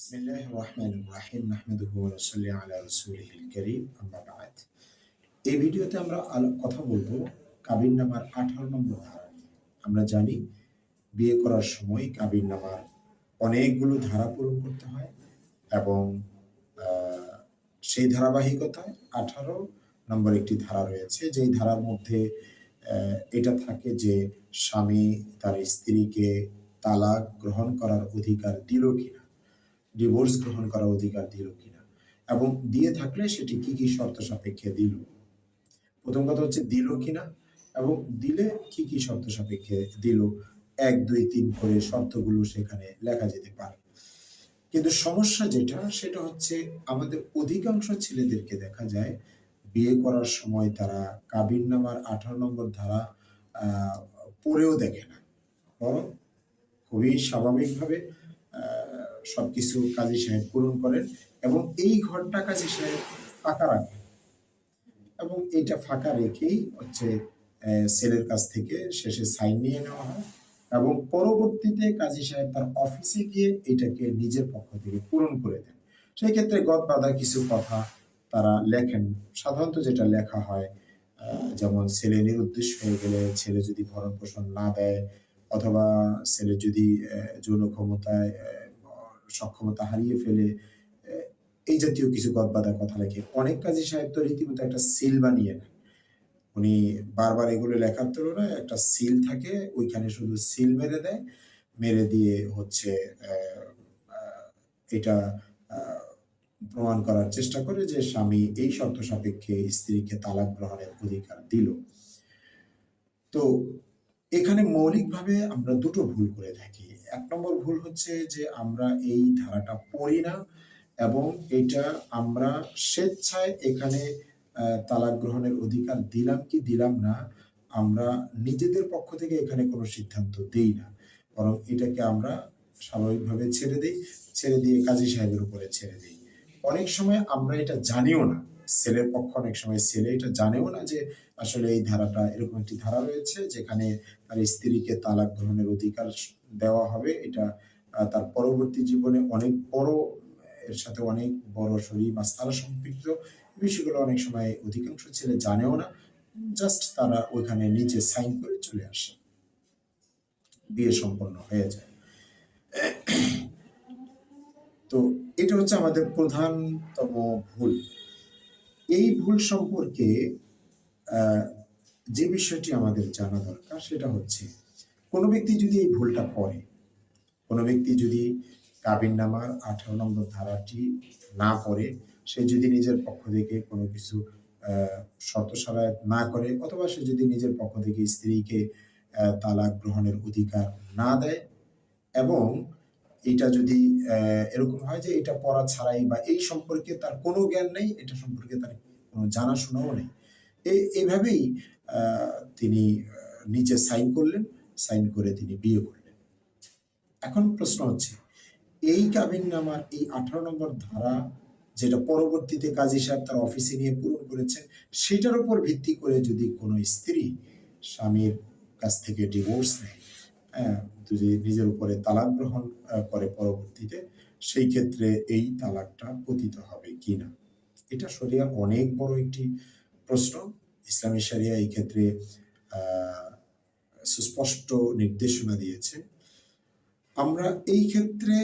بسم الله الرحمن الرحيم نحمده ونصلي على رسوله الكريم أما بعد এই ভিডিওতে আমরা আলো- কথা বলবো কাবিন নামার আঠারো নম্বর ধারা নিয়ে। আমরা জানি বিয়ে করার সময় কাবিন নামার অনেকগুলো ধারা পূরণ করতে হয় এবং আহ, সেই ধারাবাহিকতায় আঠারো নম্বর একটি ধারা রয়েছে যেই ধারার মধ্যে আহ, এটা থাকে যে স্বামী তার স্ত্রীকে তালাক গ্রহণ করার অধিকার দিল কিনা ডিভোর্স গ্রহণ করার অধিকার দিল কিনা? এবং দিয়ে থাকলে সেটি কি কি শর্ত সাপেক্ষে দিল? প্রথম কথা হচ্ছে দিল কিনা? এবং দিলে কি কি শর্ত সাপেক্ষে দিল? এক, দুই, তিন করে শর্তগুলো সেখানে লেখা যেতে পারে। কিন্তু সমস্যা যেটা, সেটা হচ্ছে আমাদের অধিকাংশ ছেলেদেরকে দেখা যায় বিয়ে করার সময় তারা কাবিন নামার আঠারো নম্বর ধারা পড়েও দেখে না। বরং খুবই স্বাভাবিকভাবে সবকিছু কাজী সাহেব পূরণ করেন এবং এই ঘরটা কাজী সাহেব ফাঁকা রাখেন। এবং এটা ফাঁকা রেখেই হচ্ছে ছেলের কাছ থেকে শেষে সাইন নিয়ে নেওয়া হয় এবং পরবর্তীতে কাজী সাহেব তার অফিসে গিয়ে এটাকে নিজের পক্ষ থেকে পূরণ করে দেন। সেই ক্ষেত্রে গদ বাঁধা কিছু কথা তারা লেখেন। সাধারণত যেটা লেখা হয় যেমন ছেলে নিরুদ্দেশ হয়ে গেলে ছেলে যদি ভরণ পোষণ না দেয় অথবা ছেলে যদি যৌন ক্ষমতায় সক্ষমতা হারিয়ে ফেলে এই জাতীয় কিছু গদবাদা কথা লেখে। অনেক কাজী সাহেব তো রীতিমতো একটা সিল বানিয়ে নেন। উনি বারবার এগুলো লেখার তুলনায় একটা সিল থাকে, ওইখানে শুধু সিল মেরে দেয়, মেরে দিয়ে হচ্ছে এটা প্রমাণ করার চেষ্টা করে যে স্বামী এই শর্ত সাপেক্ষে স্ত্রীকে তালাক গ্রহণের অধিকার দিল। তো এখানে মৌলিকভাবে আমরা দুটো ভুল করে থাকি। এক নম্বর ভুল হচ্ছে যে আমরা এই ধারাটা পড়ি না এবং এটা আমরা স্বেচ্ছায় এখানে তালাক গ্রহণের অধিকার দিলাম কি দিলাম না, আমরা নিজেদের পক্ষ থেকে এখানে কোনো সিদ্ধান্ত দেই না। বরং এটাকে আমরা স্বাভাবিকভাবে ছেড়ে দিই, ছেড়ে দিয়ে কাজী সাহেবের উপরে ছেড়ে দিই। অনেক সময় আমরা এটা জানিও না। ছেলের পক্ষ অনেক সময় ছেলে এটা জানেও না যে আসলে এই ধারাটা এরকম একটি ধারা রয়েছে যেখানে তার স্ত্রীকে তালাক গ্রহণের অধিকার দেওয়া হবে। এটা তার পরবর্তী জীবনে অনেক বড়, এর সাথে অনেক বড় শরীর বা মাস্তারা সম্পৃক্ত বিষয়গুলো অনেক সময় অধিকাংশ ছেলে জানেও না। জাস্ট তারা ওইখানে নিচে সাইন করে চলে আসে। বিয়ে সম্পন্ন হয়ে যায়। তো এটা হচ্ছে আমাদের প্রধানতম ভুল। এই ভুল সম্পর্কে যে বিষয়টি আমাদের জানা দরকার সেটা হচ্ছে, কোনো ব্যক্তি যদি এই ভুলটা করে, কোনো ব্যক্তি যদি কাবিন নামার আঠারো নম্বর ধারাটি না পড়ে সে যদি নিজের পক্ষ থেকে কোনো কিছু শর্ত সারায়ত না করে, অথবা সে যদি নিজের পক্ষ থেকে স্ত্রীকে তালাক গ্রহণের অধিকার না দেয় এবং এটা যদি এরকম হয় যে এটা পড়া ছাড়াই বা এই সম্পর্কে তার কোনো জ্ঞান নেই এটা সম্পর্কে তার কোনো জানাশোনাও নেই। এই এইভাবেই তিনি নিচে সাইন করলেন সাইন করে তিনি বিয়ে করলেন। এখন প্রশ্ন হচ্ছে এই কাবিন নামার এই আঠারো নম্বর ধারা যেটা পরবর্তীতে কাজী সাহেব তার অফিসে নিয়ে পূরণ করেছেন সেটার উপর ভিত্তি করে যদি কোনো স্ত্রী স্বামীর কাছ থেকে ডিভোর্স নেয় হ্যাঁ, যদি নিজের উপরে তালাক গ্রহণ করে পরবর্তীতে, সেই ক্ষেত্রে এই তালাকটা পতিত হবে কিনা? এটা শরিয়ার অনেক বড় একটি প্রশ্ন। ইসলামী শরিয়া এই ক্ষেত্রে সুস্পষ্ট নির্দেশনা দিয়েছে। আমরা এই ক্ষেত্রে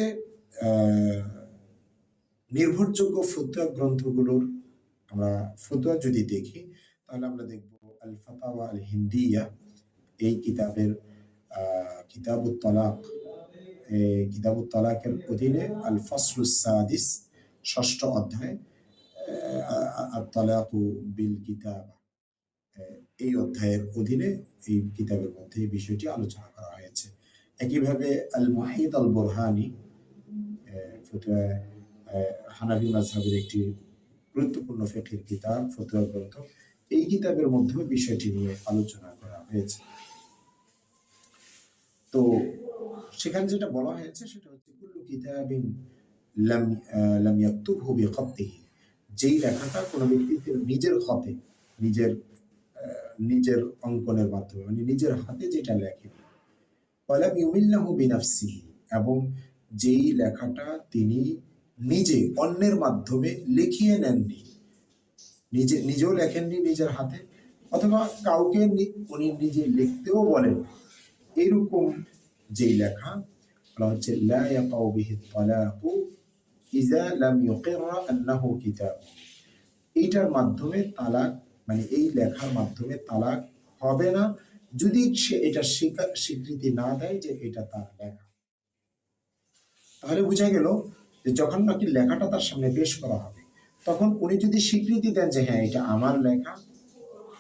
নির্ভরযোগ্য ফতুয়া গ্রন্থগুলোর, আমরা ফতুয়া যদি দেখি, তাহলে আমরা দেখব আল ফাতাওয়া আল হিন্দিয়া এই কিতাবের কিতাবুত তালাক। কিতাবুত তালাকের অধীনে আল সাদিস, ষষ্ঠ অধ্যায় বিল কিতাব এই অধ্যায়ের অধীনে এই কিতাবের মধ্যে এই বিষয়টি আলোচনা করা হয়েছে। একইভাবে আল মাহিদ আল বোরহানি হানাবি মাঝহাবের একটি গুরুত্বপূর্ণ ফেকির কিতাব, ফতুয়া গ্রন্থ, এই কিতাবের মধ্যেও বিষয়টি নিয়ে আলোচনা করা হয়েছে। তো সেখানে যেটা বলা হয়েছে সেটা হচ্ছে, কুল্লু কিতাবিন লাম লাম ইয়াকতুবহু বিখাত্তিহি যেই লেখাটা কোনো ব্যক্তি নিজের হাতে, নিজের নিজের অঙ্কনের মাধ্যমে মানে নিজের হাতে যেটা লেখে, ওয়ালাম ইউমিল্লাহু বিনাফসিহি। এবং যেই লেখাটা তিনি নিজে অন্যের মাধ্যমে লিখিয়ে নেননি, নিজে, নিজেও লেখেননি নিজের হাতে, অথবা কাউকে উনি নিজে লিখতেও বলেন এরকম যেই লেখা হচ্ছে এইটার মাধ্যমে তালাক মানে এই লেখার মাধ্যমে তালাক হবে না, যদি সে এটা স্বীকৃতি না দেয় যে এটা তার লেখা। তাহলে বোঝা গেল যে যখন নাকি লেখাটা তার সামনে পেশ করা হবে, তখন উনি যদি স্বীকৃতি দেন যে হ্যাঁ এটা আমার লেখা,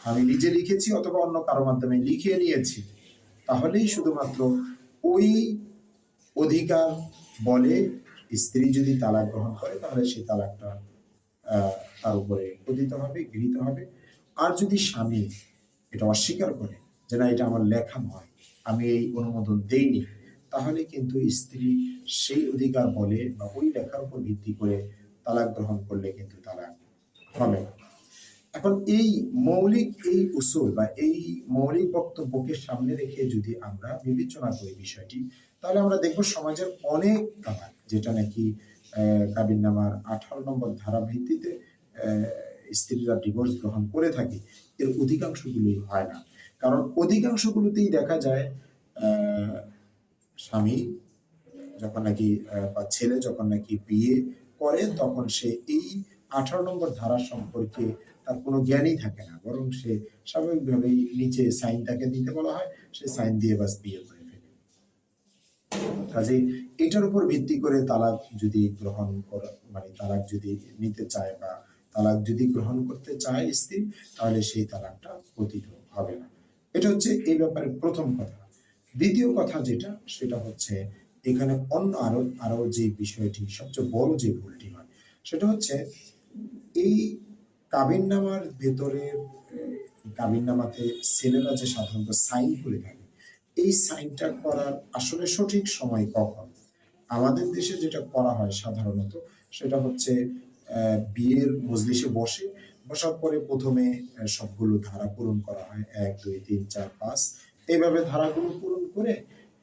আমি নিজে লিখেছি অথবা অন্য কারও মাধ্যমে লিখিয়ে নিয়েছি তাহলেই শুধুমাত্র ওই অধিকার বলে স্ত্রী যদি তালাক গ্রহণ করে, তাহলে সেই তালাকটা তার উপরে পতিত হবে, গৃহীত হবে। আর যদি স্বামী এটা অস্বীকার করে যে না, এটা আমার লেখা নয়, আমি এই অনুমোদন দেইনি, তাহলে কিন্তু স্ত্রী সেই অধিকার বলে বা ওই লেখার উপর ভিত্তি করে তালাক গ্রহণ করলে কিন্তু তালাক হবে না। এখন এই মৌলিক এই উসুল বা এই মৌলিক বক্তব্যকে সামনে রেখে যদি আমরা বিবেচনা করি বিষয়টি, তাহলে আমরা দেখব সমাজের অনেক তালাক যেটা নাকি কাবিন নামার আঠারো নম্বর ধারা ভিত্তিতে স্ত্রীরা ডিভোর্স গ্রহণ করে থাকে। এর অধিকাংশগুলি হয় না। কারণ অধিকাংশগুলোতেই দেখা যায় স্বামী যখন নাকি বা ছেলে যখন নাকি বিয়ে করে, তখন সে এই আঠারো নম্বর ধারা সম্পর্কে তার কোনো জ্ঞানই থাকে না, বরং সে স্বাভাবিকভাবেই নিচে সাইন তাকে দিতে বলা হয়, সে সাইন দিয়ে বাস বিয়ে করে ফেলে। কাজেই এটার উপর ভিত্তি করে তালাক যদি গ্রহণ করা মানে তালাক যদি নিতে চায় বা তালাক যদি গ্রহণ করতে চায় স্ত্রী, তাহলে সেই তালাকটা পতিত হবে না। এটা হচ্ছে এই ব্যাপারে প্রথম কথা। দ্বিতীয় কথা যেটা, সেটা হচ্ছে এখানে অন্য আরও আরও যে বিষয়টি, সবচেয়ে বড় যে ভুলটি হয়, সেটা হচ্ছে এই কাবিননামার ভেতরের কাবিননামাতে ছেলেরা যে সাধারণত সাইন করে থাকে, এই সাইনটা করার আসলে সঠিক সময় কখন? আমাদের দেশে যেটা করা হয় সাধারণত, সেটা হচ্ছে বিয়ের মজলিসে বসে, বসার পরে প্রথমে সবগুলো ধারা পূরণ করা হয়, এক, দুই, তিন, চার, পাঁচ, এইভাবে ধারাগুলো পূরণ করে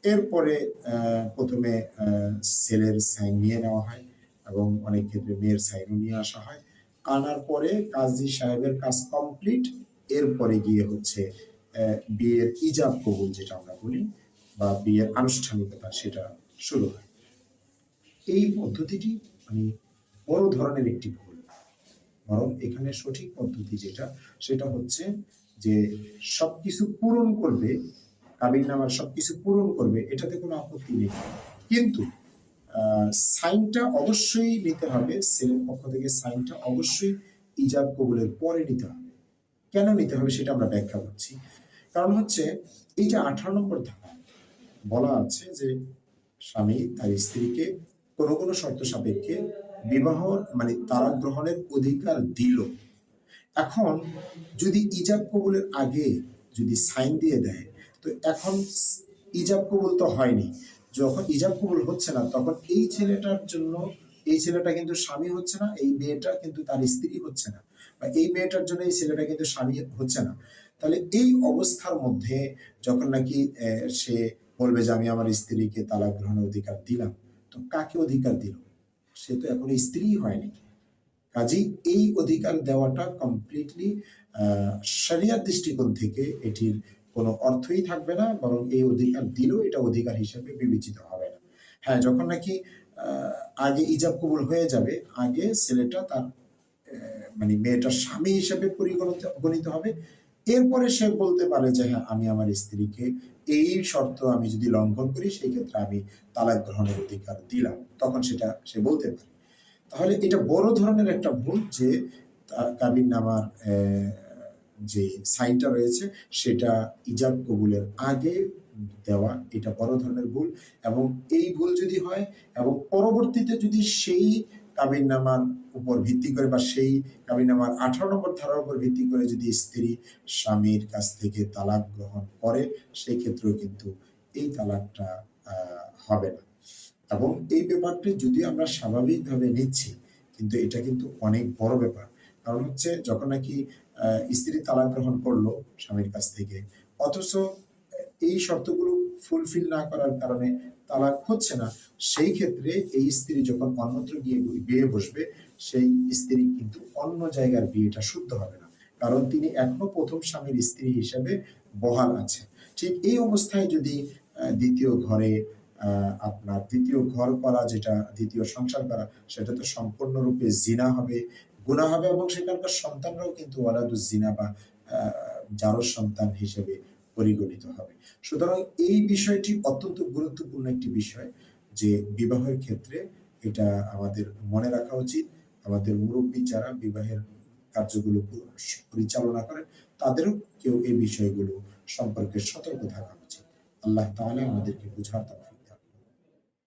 এরপরে প্রথমে ছেলের সাইন নিয়ে নেওয়া হয় এবং অনেক ক্ষেত্রে মেয়ের সাইনও নিয়ে আসা হয়। আনার পরে কাজী সাহেবের কাজ কমপ্লিট, এরপরে গিয়ে হচ্ছে বিয়ের ইজাব কবুল যেটা আমরা বলি, বা বিয়ের আনুষ্ঠানিকতা সেটা শুরু হয়। এই পদ্ধতিটি মানে বড় ধরনের একটি ভুল। বরং এখানে সঠিক পদ্ধতি যেটা, সেটা হচ্ছে যে সবকিছু পূরণ করবে কাবিন নামার সবকিছু পূরণ করবে, এটাতে কোনো আপত্তি নেই। কিন্তু সাইনটা অবশ্যই নিতে হবে। ছেলের পক্ষ থেকে সাইনটা অবশ্যই ইজাব কবুলের পরে নিতে হবে। কেন নিতে হবে সেটা আমরা ব্যাখ্যা করছি। কারণ হচ্ছে, এই যে আঠারো নম্বর ধারা বলা আছে যে স্বামী তার স্ত্রীকে কোনো কোনো শর্ত সাপেক্ষে বিবাহ মানে তারা গ্রহণের অধিকার দিল। এখন যদি ইজাব কবুলের আগে যদি সাইন দিয়ে দেয়, তো এখন ইজাব কবুল তো হয়নি। যখন ইজাব কবুল হচ্ছে না তখন এই ছেলেটার জন্য এই ছেলেটা কিন্তু স্বামী হচ্ছে না এই মেয়েটা কিন্তু তার স্ত্রী হচ্ছে না বা এই মেয়েটার জন্য এই ছেলেটা কিন্তু স্বামী হচ্ছে না। তাহলে এই অবস্থার মধ্যে যখন নাকি আহ, সে বলবে যে আমি আমার স্ত্রীকে তালাক গ্রহণের অধিকার দিলাম তো কাকে অধিকার দিল? সে তো এখন স্ত্রী হয়নি। কাজেই এই অধিকার দেওয়াটা কমপ্লিটলি শরিয়ার দৃষ্টিকোণ থেকে এটির কোনো অর্থই থাকবে না, বরং এই অধিকার দিলেও এটা অধিকার হিসেবে বিবেচিত হবে না। হ্যাঁ যখন নাকি আগে ইজাব কবুল হয়ে যাবে, আগে ছেলেটা তার মানে মেয়েটার স্বামী হিসেবে পরিগণিত, গণিত হবে। এরপরে সে বলতে পারে যে হ্যাঁ আমি আমার স্ত্রীকে এই শর্ত আমি যদি লঙ্ঘন করি, সেই ক্ষেত্রে আমি তালাক গ্রহণের অধিকার দিলাম। তখন সেটা সে বলতে পারে। তাহলে এটা বড় ধরনের একটা ভুল যে কাবিন নামার যে সাইনটা রয়েছে, সেটা ইজাব কবুলের আগে দেওয়া, এটা বড় ধরনের ভুল। এবং এই ভুল যদি হয়, এবং পরবর্তীতে যদি সেই কাবিন নামার উপর ভিত্তি করে বা সেই কাবিন নামার আঠারো নম্বর ধারার উপর ভিত্তি করে যদি স্ত্রী স্বামীর কাছ থেকে তালাক গ্রহণ করে সেই ক্ষেত্রেও কিন্তু এই তালাকটা হবে না। এবং এই ব্যাপারটি যদি আমরা স্বাভাবিকভাবে নিচ্ছি, কিন্তু এটা কিন্তু অনেক বড় ব্যাপার। কারণ হচ্ছে যখন নাকি স্ত্রী তালাক গ্রহণ করল স্বামীর কাছ থেকে। অথচ এই শর্তগুলো ফুলফিল না করার কারণে তালাক হচ্ছে না। সেই ক্ষেত্রে এই স্ত্রী যখন অন্যত্র গিয়ে বিয়ে বসবে, সেই স্ত্রী কিন্তু অন্য জায়গার বিয়েটা শুদ্ধ হবে না। কারণ তিনি এখনও প্রথম স্বামীর স্ত্রী হিসেবে বহাল আছেন। ঠিক এই অবস্থায় যদি দ্বিতীয় ঘরে আপনার দ্বিতীয় ঘর করা যেটা, দ্বিতীয় সংসার করা, সেটা তো সম্পূর্ণরূপে জিনা হবে। গুণা হবে এবং সেখানকার সন্তানরাও কিন্তু ওয়ালাদুজ জিনা বা জারজ সন্তান হিসেবে পরিগণিত হবে। সুতরাং এই বিষয়টি অত্যন্ত গুরুত্বপূর্ণ একটি বিষয় যে বিবাহের ক্ষেত্রে এটা আমাদের মনে রাখা উচিত। আমাদের মুরব্বী যারা বিবাহের কার্যগুলো পরিচালনা করে, তাদেরও কেউ এই বিষয়গুলো সম্পর্কে সতর্ক থাকা উচিত। আল্লাহ তাআলা আমাদেরকে বুঝার তৌফিক